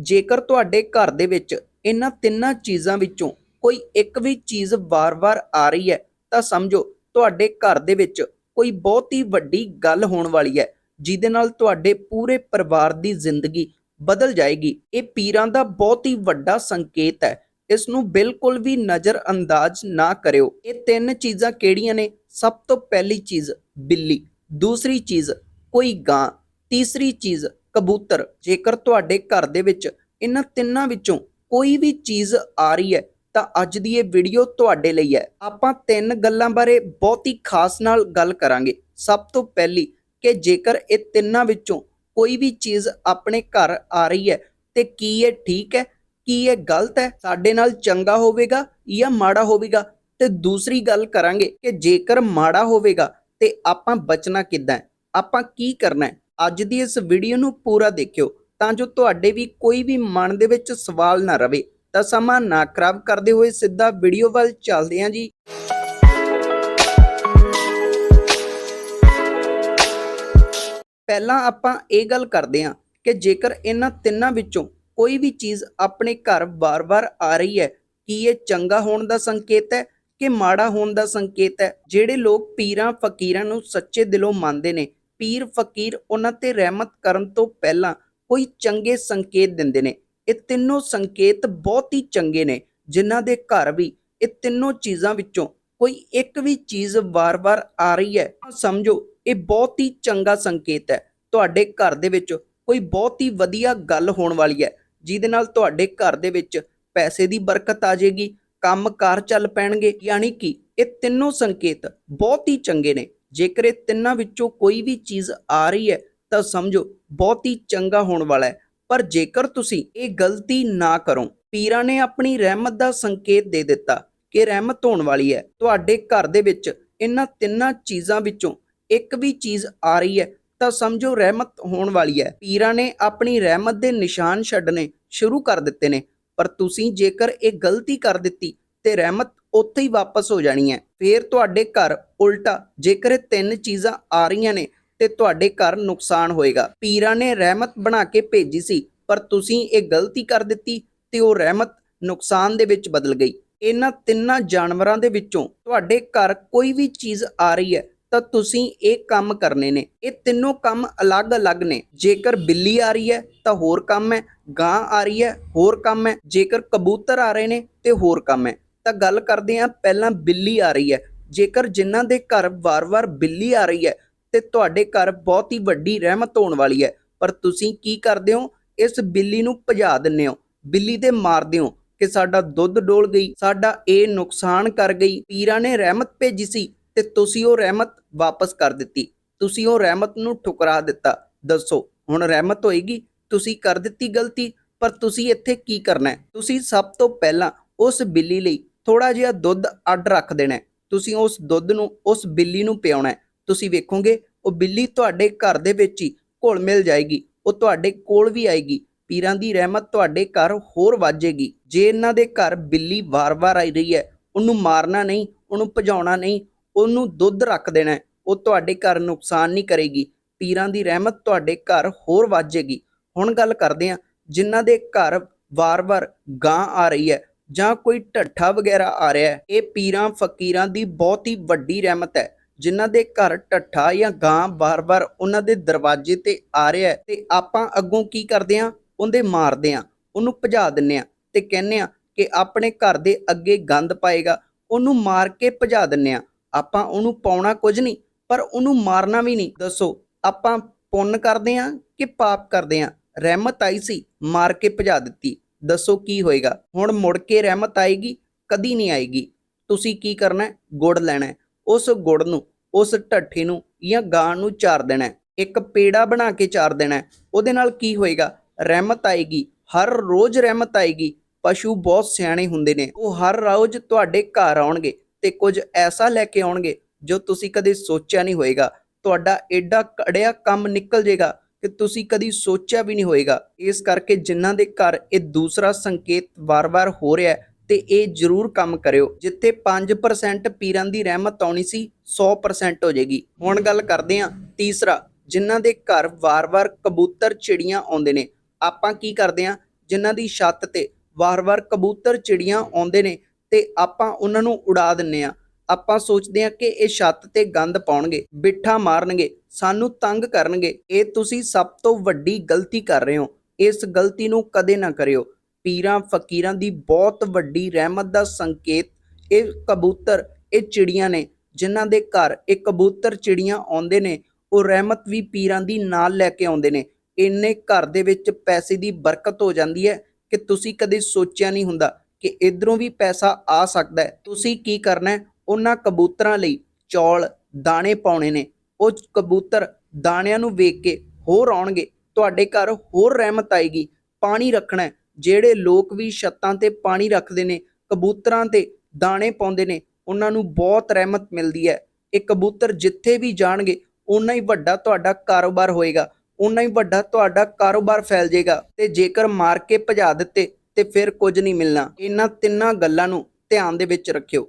ਜੇਕਰ ਤੁਹਾਡੇ ਘਰ ਦੇ ਵਿੱਚ ਇਹਨਾਂ ਤਿੰਨਾਂ ਚੀਜ਼ਾਂ ਵਿੱਚੋਂ ਕੋਈ ਇੱਕ ਵੀ ਚੀਜ਼ ਵਾਰ-ਵਾਰ ਆ ਰਹੀ ਹੈ, ਤਾਂ ਸਮਝੋ ਤੁਹਾਡੇ ਘਰ ਦੇ ਵਿੱਚ ਕੋਈ ਬਹੁਤ ਹੀ ਵੱਡੀ ਗੱਲ ਹੋਣ ਵਾਲੀ ਹੈ, ਜਿਹਦੇ ਨਾਲ ਤੁਹਾਡੇ ਪੂਰੇ ਪਰਿਵਾਰ ਦੀ ਜ਼ਿੰਦਗੀ ਬਦਲ ਜਾਏਗੀ। ਇਹ ਪੀਰਾਂ ਦਾ ਬਹੁਤ ਹੀ ਵੱਡਾ ਸੰਕੇਤ ਹੈ। ਇਸ ਨੂੰ ਬਿਲਕੁਲ ਵੀ ਨਜ਼ਰ ਅੰਦਾਜ਼ ਨਾ ਕਰਿਓ। ਇਹ ਤਿੰਨ ਚੀਜ਼ਾਂ ਕਿਹੜੀਆਂ ਨੇ? ਸਭ ਤੋਂ ਪਹਿਲੀ ਚੀਜ਼ ਬਿੱਲੀ, ਦੂਸਰੀ ਚੀਜ਼ ਕੋਈ ਗਾਂ, ਤੀਸਰੀ ਚੀਜ਼ ਕਬੂਤਰ, ਜੇਕਰ ਤੁਹਾਡੇ ਘਰ ਦੇ ਵਿੱਚ ਇਹਨਾਂ ਤਿੰਨਾਂ ਵਿੱਚੋਂ ਕੋਈ ਵੀ ਚੀਜ਼ ਆ ਰਹੀ ਹੈ, ਤਾਂ ਅੱਜ ਦੀ ਇਹ ਵੀਡੀਓ ਤੁਹਾਡੇ ਲਈ ਹੈ। ਆਪਾਂ ਤਿੰਨ ਗੱਲਾਂ ਬਾਰੇ ਬਹੁਤ ਹੀ ਖਾਸ ਨਾਲ ਗੱਲ ਕਰਾਂਗੇ। ਸਭ ਤੋਂ ਪਹਿਲੀ ਕਿ ਜੇਕਰ ਇਹ ਤਿੰਨਾਂ ਵਿੱਚੋਂ ਕੋਈ ਵੀ ਚੀਜ਼ ਆਪਣੇ ਘਰ ਆ ਰਹੀ ਹੈ, ਤੇ ਕੀ ਇਹ ਠੀਕ ਹੈ, ਕੀ ਇਹ ਗਲਤ ਹੈ, ਸਾਡੇ ਨਾਲ ਚੰਗਾ ਹੋਵੇਗਾ ਜਾਂ ਮਾੜਾ ਹੋਵੇਗਾ? ਤੇ ਦੂਸਰੀ ਗੱਲ ਕਰਾਂਗੇ ਕਿ ਜੇਕਰ ਮਾੜਾ ਹੋਵੇਗਾ, ਤੇ ਆਪਾਂ ਬਚਣਾ ਕਿੱਦਾਂ ਆਪਾਂ ਕੀ ਕਰਨਾ ਹੈ? ਅੱਜ ਦੀ ਇਸ ਵੀਡੀਓ ਨੂੰ ਪੂਰਾ ਦੇਖਿਓ ਤਾਂ ਜੋ ਤੁਹਾਡੇ ਵੀ ਕੋਈ ਵੀ ਮਨ ਦੇ ਵਿੱਚ ਸਵਾਲ ਨਾ ਰਵੇ। ਤਾਂ ਸਮਾਂ ਨਾ ਖਰਾਬ ਕਰਦੇ ਹੋਏ ਸਿੱਧਾ ਵੀਡੀਓ ਵੱਲ ਚੱਲਦੇ ਹਾਂ ਜੀ। ਪਹਿਲਾਂ ਆਪਾਂ ਇਹ ਗੱਲ ਕਰਦੇ ਹਾਂ ਕਿ ਜੇਕਰ ਇਹਨਾਂ ਤਿੰਨਾਂ ਵਿੱਚੋਂ ਕੋਈ ਵੀ ਚੀਜ਼ ਆਪਣੇ ਘਰ ਵਾਰ-ਵਾਰ ਆ ਰਹੀ ਹੈ, ਕੀ ਇਹ ਚੰਗਾ ਹੋਣ ਦਾ ਸੰਕੇਤ ਹੈ ਕਿ ਮਾੜਾ ਹੋਣ ਦਾ ਸੰਕੇਤ ਹੈ? ਜਿਹੜੇ ਲੋਕ ਪੀਰਾਂ, ਫਕੀਰਾਂ ਨੂੰ ਸੱਚੇ ਦਿਲੋਂ ਮੰਨਦੇ ਨੇ ਪੀਰ ਫਕੀਰ ਉਹਨਾਂ ਤੇ ਰਹਿਮਤ ਕਰਨ ਤੋਂ ਪਹਿਲਾਂ ਕੋਈ ਚੰਗੇ ਸੰਕੇਤ ਦਿੰਦੇ ਨੇ। ਇਹ ਤਿੰਨੋਂ ਸੰਕੇਤ ਬਹੁਤ ਹੀ ਚੰਗੇ ਨੇ, ਜਿਨ੍ਹਾਂ ਦੇ ਘਰ ਵੀ ਇਹ ਤਿੰਨੋਂ ਚੀਜ਼ਾਂ ਵਿੱਚੋਂ ਕੋਈ ਇੱਕ ਵੀ ਚੀਜ਼ ਵਾਰ-ਵਾਰ ਆ ਰਹੀ ਹੈ। ਸਮਝੋ, ਇਹ ਬਹੁਤ ਹੀ ਚੰਗਾ ਸੰਕੇਤ ਹੈ। ਤੁਹਾਡੇ ਘਰ ਦੇ ਵਿੱਚ ਕੋਈ ਬਹੁਤ ਹੀ ਵਧੀਆ ਗੱਲ ਹੋਣ ਵਾਲੀ ਹੈ, ਜਿਹਦੇ ਨਾਲ ਤੁਹਾਡੇ ਘਰ ਦੇ ਵਿੱਚ ਪੈਸੇ ਦੀ ਬਰਕਤ ਆ ਜਾਏਗੀ, ਕੰਮਕਾਰ ਚੱਲ ਪੈਣਗੇ। ਯਾਨੀ ਕਿ ਇਹ ਤਿੰਨੋਂ ਸੰਕੇਤ ਬਹੁਤ ਹੀ ਚੰਗੇ ਨੇ। ਜੇਕਰ ਇਹ ਤਿੰਨਾਂ ਵਿੱਚੋਂ ਕੋਈ ਵੀ ਚੀਜ਼ ਆ ਰਹੀ ਹੈ, ਤਾਂ ਸਮਝੋ ਬਹੁਤ ਹੀ ਚੰਗਾ ਹੋਣ ਵਾਲਾ ਹੈ। ਪਰ ਜੇਕਰ ਤੁਸੀਂ ਇਹ ਗਲਤੀ ਨਾ ਕਰੋ, ਪੀਰਾਂ ਨੇ ਆਪਣੀ ਰਹਿਮਤ ਦਾ ਸੰਕੇਤ ਦੇ ਦਿੱਤਾ ਕਿ ਰਹਿਮਤ ਹੋਣ ਵਾਲੀ ਹੈ। ਤੁਹਾਡੇ ਘਰ ਦੇ ਵਿੱਚ ਇਹਨਾਂ ਤਿੰਨਾਂ ਚੀਜ਼ਾਂ ਵਿੱਚੋਂ ਇੱਕ ਵੀ ਚੀਜ਼ ਆ ਰਹੀ ਹੈ, ਤਾਂ ਸਮਝੋ ਰਹਿਮਤ ਹੋਣ ਵਾਲੀ ਹੈ। ਪੀਰਾਂ ਨੇ ਆਪਣੀ ਰਹਿਮਤ ਦੇ ਨਿਸ਼ਾਨ ਛੱਡਣੇ ਸ਼ੁਰੂ ਕਰ ਦਿੱਤੇ ਨੇ, ਪਰ ਤੁਸੀਂ ਜੇਕਰ ਇਹ ਗਲਤੀ ਕਰ ਦਿੱਤੀ, ਤੇ ਰਹਿਮਤ ਉੱਥੇ ਹੀ ਵਾਪਸ ਹੋ ਜਾਣੀ ਹੈ। ਫੇਰ ਤੁਹਾਡੇ ਘਰ ਉਲਟਾ, ਜੇਕਰ ਇਹ ਤਿੰਨ ਚੀਜ਼ਾਂ ਆ ਰਹੀਆਂ ਨੇ, ਤੇ ਤੁਹਾਡੇ ਘਰ ਨੁਕਸਾਨ ਹੋਏਗਾ। ਪੀਰਾਂ ਨੇ ਰਹਿਮਤ ਬਣਾ ਕੇ ਭੇਜੀ ਸੀ, ਪਰ ਤੁਸੀਂ ਇਹ ਗਲਤੀ ਕਰ ਦਿੱਤੀ ਤੇ ਉਹ ਰਹਿਮਤ ਨੁਕਸਾਨ ਦੇ ਵਿੱਚ ਬਦਲ ਗਈ। ਇਹਨਾਂ ਤਿੰਨਾਂ ਜਾਨਵਰਾਂ ਦੇ ਵਿੱਚੋਂ ਤੁਹਾਡੇ ਘਰ ਕੋਈ ਵੀ ਚੀਜ਼ ਆ ਰਹੀ ਹੈ, ਤਾਂ ਤੁਸੀਂ ਇਹ ਕੰਮ ਕਰਨੇ ਨੇ। ਇਹ ਤਿੰਨੋਂ ਕੰਮ ਅਲੱਗ-ਅਲੱਗ ਨੇ। ਜੇਕਰ ਬਿੱਲੀ ਆ ਰਹੀ ਹੈ, ਤਾਂ ਹੋਰ ਕੰਮ ਹੈ, ਗਾਂ ਆ ਰਹੀ ਹੈ, ਹੋਰ ਕੰਮ ਹੈ। ਜੇਕਰ ਕਬੂਤਰ ਆ ਰਹੇ ਨੇ, ਤੇ ਹੋਰ ਕੰਮ ਹੈ। ਤਾਂ ਗੱਲ ਕਰਦੇ ਹਾਂ, ਪਹਿਲਾਂ ਬਿੱਲੀ ਆ ਰਹੀ ਹੈ। ਜੇਕਰ ਜਿਨ੍ਹਾਂ ਦੇ ਘਰ ਵਾਰ-ਵਾਰ ਬਿੱਲੀ ਆ ਰਹੀ ਹੈ, ਤੇ ਤੁਹਾਡੇ ਘਰ ਬਹੁਤ ਹੀ ਵੱਡੀ ਰਹਿਮਤ ਹੋਣ ਵਾਲੀ ਹੈ। ਪਰ ਤੁਸੀਂ ਕੀ ਕਰਦੇ ਹੋ? ਇਸ ਬਿੱਲੀ ਨੂੰ ਭਜਾ ਦਿੰਦੇ ਹੋ। ਬਿੱਲੀ ਦੇ ਮਾਰਦੇ ਹੋ ਕਿ ਸਾਡਾ ਦੁੱਧ ਡੋਲ ਗਈ, ਸਾਡਾ ਇਹ ਨੁਕਸਾਨ ਕਰ ਗਈ। ਪੀਰਾਂ ਨੇ ਰਹਿਮਤ ਭੇਜੀ ਸੀ ਤੇ ਤੁਸੀਂ ਉਹ ਰਹਿਮਤ ਵਾਪਸ ਕਰ ਦਿੱਤੀ। ਤੁਸੀਂ ਉਹ ਰਹਿਮਤ ਨੂੰ ਠੁਕਰਾ ਦਿੱਤਾ। ਦੱਸੋ, ਹੁਣ ਰਹਿਮਤ ਹੋਏਗੀ? ਤੁਸੀਂ ਕਰ ਦਿੱਤੀ ਗਲਤੀ, ਪਰ ਤੁਸੀਂ ਇੱਥੇ ਕੀ ਕਰਨਾ ਹੈ? ਤੁਸੀਂ ਸਭ ਤੋਂ ਪਹਿਲਾਂ ਉਸ ਬਿੱਲੀ ਲਈ ਥੋੜਾ ਜਿਹਾ ਦੁੱਧ ਅੱਡ ਰੱਖ ਦੇਣਾ ਤੁਸੀਂ ਉਸ ਦੁੱਧ ਨੂੰ, ਉਸ ਬਿੱਲੀ ਨੂੰ ਪਿਆਉਣਾ ਤੁਸੀਂ ਵੇਖੋਗੇ, ਉਹ ਬਿੱਲੀ ਤੁਹਾਡੇ ਘਰ ਦੇ ਵਿੱਚ ਹੀ ਘੁਲ ਮਿਲ ਜਾਏਗੀ। ਉਹ ਤੁਹਾਡੇ ਕੋਲ ਵੀ ਆਏਗੀ। ਪੀਰਾਂ ਦੀ ਰਹਿਮਤ ਤੁਹਾਡੇ ਘਰ ਹੋਰ ਵਾਜੇਗੀ ਜੇ ਇਹਨਾਂ ਦੇ ਘਰ ਬਿੱਲੀ ਵਾਰ-ਵਾਰ ਆਈ ਰਹੀ ਹੈ, ਉਹਨੂੰ ਮਾਰਨਾ ਨਹੀਂ, ਉਹਨੂੰ ਭਜਾਉਣਾ ਨਹੀਂ, ਉਹਨੂੰ ਦੁੱਧ ਰੱਖ ਦੇਣਾ ਉਹ ਤੁਹਾਡੇ ਘਰ ਨੁਕਸਾਨ ਨਹੀਂ ਕਰੇਗੀ। ਪੀਰਾਂ ਦੀ ਰਹਿਮਤ ਤੁਹਾਡੇ ਘਰ ਹੋਰ ਵਾਜੇਗੀ ਹੁਣ ਗੱਲ ਕਰਦੇ ਹਾਂ, ਜਿਨ੍ਹਾਂ ਦੇ ਘਰ ਵਾਰ-ਵਾਰ ਗਾਂ ਆ ਰਹੀ ਹੈ ਜਾਂ ਕੋਈ ਢੱਠਾ ਵਗੈਰਾ ਆ ਰਿਹਾ ਹੈ, ਇਹ ਪੀਰਾਂ ਫਕੀਰਾਂ ਦੀ ਬਹੁਤ ਹੀ ਵੱਡੀ ਰਹਿਮਤ ਹੈ, ਜਿਨ੍ਹਾਂ ਦੇ ਘਰ ਢੱਠਾ ਜਾਂ ਗਾਂ ਵਾਰ-ਵਾਰ ਉਹਨਾਂ ਦੇ ਦਰਵਾਜ਼ੇ ਤੇ ਆ ਰਿਹਾ ਹੈ ਤੇ ਆਪਾਂ ਅੱਗੋਂ ਕੀ ਕਰਦੇ ਹਾਂ? ਉਹਦੇ ਮਾਰਦੇ ਹਾਂ, ਉਹਨੂੰ ਭਜਾ ਦਿੰਨੇ ਆ ਤੇ ਕਹਿੰਨੇ ਆ ਕਿ ਆਪਣੇ ਘਰ ਦੇ ਅੱਗੇ ਗੰਦ ਪਾਏਗਾ, ਉਹਨੂੰ ਮਾਰ ਕੇ ਭਜਾ ਦਿੰਨੇ ਆ ਆਪਾਂ ਉਹਨੂੰ ਪਾਉਣਾ ਕੁਝ ਨਹੀਂ, ਪਰ ਉਹਨੂੰ ਮਾਰਨਾ ਵੀ ਨਹੀਂ। ਦੱਸੋ, ਆਪਾਂ ਪੁੰਨ ਕਰਦੇ ਆ ਕਿ ਪਾਪ ਕਰਦੇ ਆ ਰਹਿਮਤ ਆਈ ਸੀ, ਮਾਰ ਕੇ ਭਜਾ ਦਿੱਤੀ। ਦੱਸੋ ਕੀ ਹੋਏਗਾ? ਹੁਣ ਮੁੜ ਕੇ ਰਹਿਮਤ ਆਏਗੀ, ਕਦੀ ਨਹੀਂ ਆਏਗੀ। ਤੁਸੀਂ ਕੀ ਕਰਨਾ ਹੈ? ਗੁੜ ਲੈਣਾ ਹੈ। ਉਸ ਗੁੜ ਨੂੰ, ਉਸ ਢੱਠੇ ਨੂੰ ਜਾਂ ਗਾਂ ਨੂੰ ਚਾਰ ਦੇਣਾ ਹੈ। ਇੱਕ ਪੇੜਾ ਬਣਾ ਕੇ ਚਾਰ ਦੇਣਾ ਹੈ। ਉਹਦੇ ਨਾਲ ਕੀ ਹੋਏਗਾ? ਰਹਿਮਤ ਆਏਗੀ। ਹਰ ਰੋਜ਼ ਰਹਿਮਤ ਆਏਗੀ। ਪਸ਼ੂ ਬਹੁਤ ਸਿਆਣੇ ਹੁੰਦੇ ਨੇ। ਉਹ ਹਰ ਰੋਜ਼ ਤੁਹਾਡੇ ਘਰ ਆਉਣਗੇ ਤੇ ਕੁਝ ਐਸਾ ਲੈ ਕੇ ਆਉਣਗੇ ਜੋ ਤੁਸੀਂ ਕਦੇ ਸੋਚਿਆ ਨਹੀਂ ਹੋਏਗਾ। ਤੁਹਾਡਾ ਐਡਾ ਕੜਿਆ ਕੰਮ ਨਿਕਲ ਜਾਏਗਾ ਕਿ ਤੁਸੀਂ ਕਦੀ ਸੋਚਿਆ ਵੀ ਨਹੀਂ ਹੋਏਗਾ। ਇਸ ਕਰਕੇ ਜਿਨ੍ਹਾਂ ਦੇ ਘਰ ਇਹ ਦੂਸਰਾ ਸੰਕੇਤ ਵਾਰ-ਵਾਰ ਹੋ ਰਿਹਾ ਹੈ, ਤੇ ਇਹ ਜ਼ਰੂਰ ਕੰਮ ਕਰਿਓ। ਜਿੱਥੇ 5% ਪੀਰਾਂ ਦੀ ਰਹਿਮਤ ਆਉਣੀ ਸੀ 100% ਹੋ ਜਾਏਗੀ। ਹੁਣ ਗੱਲ ਕਰਦੇ ਹਾਂ ਤੀਸਰਾ, ਜਿਨ੍ਹਾਂ ਦੇ ਘਰ ਵਾਰ-ਵਾਰ ਕਬੂਤਰ ਚਿੜੀਆਂ ਆਉਂਦੇ ਨੇ। ਆਪਾਂ ਕੀ ਕਰਦੇ ਹਾਂ, ਜਿਨ੍ਹਾਂ ਦੀ ਛੱਤ ਤੇ ਵਾਰ-ਵਾਰ ਕਬੂਤਰ ਚਿੜੀਆਂ ਆਉਂਦੇ ਨੇ, ਤੇ ਆਪਾਂ ਉਹਨਾਂ ਨੂੰ ਉਡਾ ਦਿੰਨੇ ਆ ਆਪਾਂ ਸੋਚਦੇ ਹਾਂ ਕਿ ਇਹ ਛੱਤ ਤੇ ਗੰਦ ਪਾਉਣਗੇ, ਬਿੱਠਾ ਮਾਰਨਗੇ, ਸਾਨੂੰ ਤੰਗ ਕਰਨਗੇ, ਇਹ ਤੁਸੀਂ ਸਭ ਤੋਂ ਵੱਡੀ ਗਲਤੀ ਕਰ ਰਹੇ ਹੋ। ਇਸ ਗਲਤੀ ਨੂੰ ਕਦੇ ਨਾ ਕਰਿਓ। ਪੀਰਾਂ ਫਕੀਰਾਂ ਦੀ ਬਹੁਤ ਵੱਡੀ ਰਹਿਮਤ ਦਾ ਸੰਕੇਤ ਇਹ ਕਬੂਤਰ, ਇਹ ਚਿੜੀਆਂ ਨੇ, ਜਿਨ੍ਹਾਂ ਦੇ ਘਰ ਇਹ ਕਬੂਤਰ ਚਿੜੀਆਂ ਆਉਂਦੇ ਨੇ, ਉਹ ਰਹਿਮਤ ਵੀ ਪੀਰਾਂ ਦੀ ਨਾਲ ਲੈ ਕੇ ਆਉਂਦੇ ਨੇ। ਇੰਨੇ ਘਰ ਦੇ ਵਿੱਚ ਪੈਸੇ ਦੀ ਬਰਕਤ ਹੋ ਜਾਂਦੀ ਹੈ ਕਿ ਤੁਸੀਂ ਕਦੇ ਸੋਚਿਆ ਨਹੀਂ ਹੁੰਦਾ ਕਿ ਇਧਰੋਂ ਵੀ ਪੈਸਾ ਆ ਸਕਦਾ ਹੈ। ਤੁਸੀਂ ਕੀ ਕਰਨਾ ਹੈ? ਉਹਨਾਂ ਕਬੂਤਰਾਂ ਲਈ ਚੌਲ, ਦਾਣੇ ਪਾਉਣੇ ਨੇ। ਉਹ ਕਬੂਤਰ ਦਾਣਿਆਂ ਨੂੰ ਵੇਖ ਕੇ ਹੋਰ ਆਉਣਗੇ, ਤੁਹਾਡੇ ਘਰ ਹੋਰ ਰਹਿਮਤ ਆਏਗੀ। ਪਾਣੀ ਰੱਖਣਾ ਜਿਹੜੇ ਲੋਕ ਵੀ ਛੱਤਾਂ ਤੇ ਪਾਣੀ ਰੱਖਦੇ ਨੇ, ਕਬੂਤਰਾਂ ਤੇ ਦਾਣੇ ਪਾਉਂਦੇ ਨੇ, ਉਹਨਾਂ ਨੂੰ ਬਹੁਤ ਰਹਿਮਤ ਮਿਲਦੀ ਹੈ। ਇਹ ਕਬੂਤਰ ਜਿੱਥੇ ਵੀ ਜਾਣਗੇ ਉਨਾ ਹੀ ਵੱਡਾ ਤੁਹਾਡਾ ਕਾਰੋਬਾਰ ਹੋਏਗਾ। ਉਨਾ ਹੀ ਵੱਡਾ ਤੁਹਾਡਾ ਕਾਰੋਬਾਰ ਫੈਲ ਜਾਏਗਾ। ਤੇ ਜੇਕਰ ਮਾਰ ਕੇ ਭਜਾ ਦਿੱਤੇ, ਤੇ ਫਿਰ ਕੁਝ ਨਹੀਂ ਮਿਲਣਾ। ਇਹਨਾਂ ਤਿੰਨਾਂ ਗੱਲਾਂ ਨੂੰ ਧਿਆਨ ਦੇ ਵਿੱਚ ਰੱਖਿਓ।